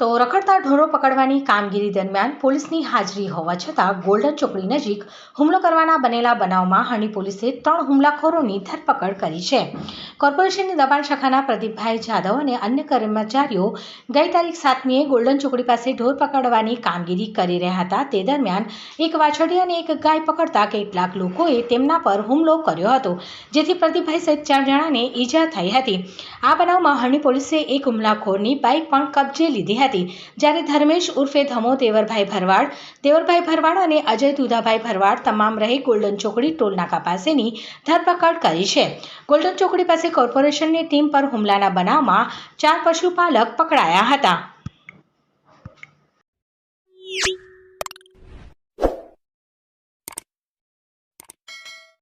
તો રખડતા ઢોરો પકડવાની કામગીરી દરમિયાન પોલીસની હાજરી હોવા છતાં ગોલ્ડન ચોકડી નજીક હુમલો કરવાના બનેલા બનાવમાં હણી પોલીસે ત્રણ હુમલાખોરોની ધરપકડ કરી છે. કોર્પોરેશનની દબાણ શાખાના પ્રદીપભાઈ જાદવ અને અન્ય કર્મચારીઓ ગઈ તારીખ સાતમીએ ગોલ્ડન ચોકડી પાસે ઢોર પકડવાની કામગીરી કરી રહ્યા હતા. તે દરમિયાન એક વાછરડી અને એક ગાય પકડતા કેટલાક લોકોએ તેમના પર હુમલો કર્યો હતો, જેથી પ્રદીપભાઈ સહિત ચાર જણાને ઈજા થઈ હતી. આ બનાવમાં હણી પોલીસે એક હુમલાખોરની બાઇક પણ કબજે લીધી હતી. જ્યારે ધર્મેશ ઉર્ફે ધમો દેવરભાઈ ભરવાડ દેવરભાઈ ભરવાડ અને અજય દુધાભાઈ ભરવાડ તમામ રહી ગોલ્ડન ચોકડી ટોલનાકા પાસેની ધરપકડ કરી છે. ગોલ્ડન ચોકડી પાસે કોર્પોરેશનની ટીમ પર હુમલાના બનાવમાં ચાર પશુપાલક પકડાયા હતા.